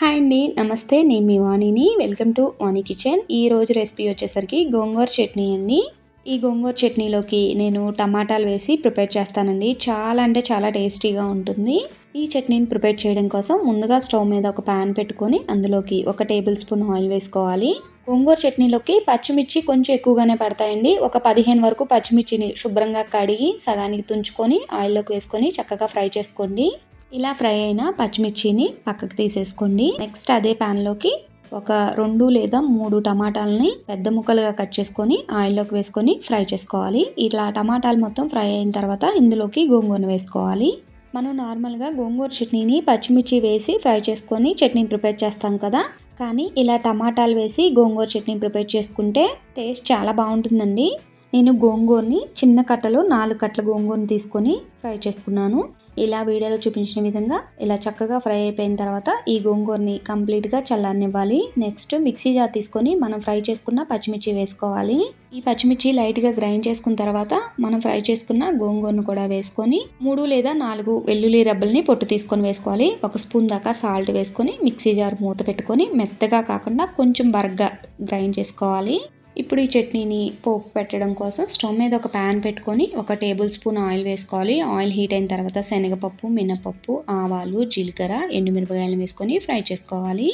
Hi అండి. నమస్తే నేను మీ వాణిని. Welcome to Vani kitchen. ఈ రోజు రెసిపీ వచ్చేసరికి గోంగూర చట్నీ అండి. ఈ గోంగూర చట్నీలోకి నేను టమాటాలు వేసి ప్రిపేర్ చేస్తానండి. చాలా అంటే చాలా టేస్టీగా ఉంటుంది. ఈ చట్నీని ప్రిపేర్ చేయడం కోసం ముందుగా స్టవ్ మీద ఒక ప్యాన్ పెట్టుకొని అందులోకి ఒక టేబుల్ స్పూన్ ఆయిల్ వేసుకోవాలి. గోంగూర చట్నీలోకి పచ్చిమిర్చి కొంచెం ఎక్కువగానే పడతాయండి. ఒక పదిహేను వరకు పచ్చిమిర్చిని శుభ్రంగా కడిగి సగానికి తుంచుకొని ఆయిల్లోకి వేసుకొని చక్కగా ఫ్రై చేసుకోండి. ఇలా ఫ్రై అయిన పచ్చిమిర్చిని పక్కకు తీసేసుకోండి. నెక్స్ట్ అదే ప్యాన్లోకి ఒక రెండు లేదా మూడు టమాటాలని పెద్ద ముక్కలుగా కట్ చేసుకొని ఆయిల్లోకి వేసుకొని ఫ్రై చేసుకోవాలి. ఇట్లా టమాటాలు మొత్తం ఫ్రై అయిన తర్వాత ఇందులోకి గోంగూరను వేసుకోవాలి. మనం నార్మల్గా గోంగూర చట్నీని పచ్చిమిర్చి వేసి ఫ్రై చేసుకొని చట్నీ ప్రిపేర్ చేస్తాం కదా. కానీ ఇలా టమాటాలు వేసి గోంగూర చట్నీ ప్రిపేర్ చేసుకుంటే టేస్ట్ చాలా బాగుంటుందండి. నేను గోంగూరని చిన్న కట్టలో నాలుగు కట్టల గోంగూరని తీసుకొని ఫ్రై చేసుకున్నాను. ఇలా వీడియోలో చూపించిన విధంగా ఇలా చక్కగా ఫ్రై అయిపోయిన తర్వాత ఈ గోంగూరని కంప్లీట్గా చల్లనివ్వాలి నెక్స్ట్ మిక్సీ జార్ తీసుకొని మనం ఫ్రై చేసుకున్న పచ్చిమిర్చి వేసుకోవాలి. ఈ పచ్చిమిర్చి లైట్గా గ్రైండ్ చేసుకున్న తర్వాత మనం ఫ్రై చేసుకున్న గోంగూరను కూడా వేసుకొని మూడు లేదా నాలుగు వెల్లుల్లి రబ్బల్ని పొట్టు తీసుకొని వేసుకోవాలి. ఒక స్పూన్ దాకా సాల్ట్ వేసుకొని మిక్సీ జార్ మూత పెట్టుకొని మెత్తగా కాకుండా కొంచెం బరగ్గా గ్రైండ్ చేసుకోవాలి. ఇప్పుడు ఈ చట్నీని పోపు పెట్టడం కోసం స్టవ్ మీద ఒక ప్యాన్ పెట్టుకొని ఒక టేబుల్ స్పూన్ ఆయిల్ వేసుకోవాలి. ఆయిల్ హీట్ అయిన తర్వాత శనగపప్పు మినపప్పు ఆవాలు జీలకర్ర ఎండుమిరపకాయలు వేసుకొని ఫ్రై చేసుకోవాలి.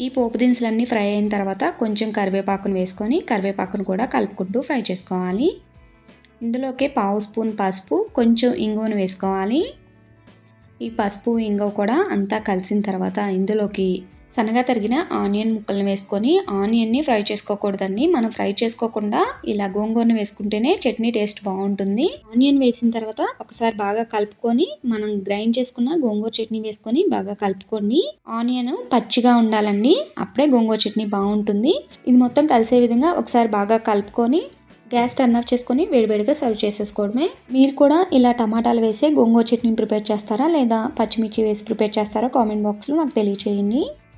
ఈ పోపు దినుసులన్నీ ఫ్రై అయిన తర్వాత కొంచెం కరివేపాకును వేసుకొని కరివేపాకును కూడా కలుపుకుంటూ ఫ్రై చేసుకోవాలి. ఇందులోకి పావు స్పూన్ పసుపు కొంచెం ఇంగువను వేసుకోవాలి. ఈ పసుపు ఇంగువ కూడా అంతా కలిసిన తర్వాత ఇందులోకి సన్నగా తరిగిన ఆనియన్ ముక్కలను వేసుకొని ఆనియన్ని ఫ్రై చేసుకోకూడదండి. మనం ఫ్రై చేసుకోకుండా ఇలా గోంగూరను వేసుకుంటేనే చట్నీ టేస్ట్ బాగుంటుంది. ఆనియన్ వేసిన తర్వాత ఒకసారి బాగా కలుపుకొని మనం గ్రైండ్ చేసుకున్న గోంగూర చట్నీ వేసుకొని బాగా కలుపుకోండి ఆనియన్ పచ్చిగా ఉండాలండి. అప్పుడే గోంగూర చట్నీ బాగుంటుంది. ఇది మొత్తం కలిసే విధంగా ఒకసారి బాగా కలుపుకొని గ్యాస్ టర్న్ ఆఫ్ చేసుకొని వేడివేడిగా సర్వ్ చేసేసుకోవడమే. మీరు కూడా ఇలా టమాటాలు వేసి గోంగూర చట్నీ ప్రిపేర్ చేస్తారా? లేదా పచ్చిమిర్చి వేసి ప్రిపేర్ చేస్తారా? కామెంట్ బాక్స్లో నాకు తెలియచేయండి.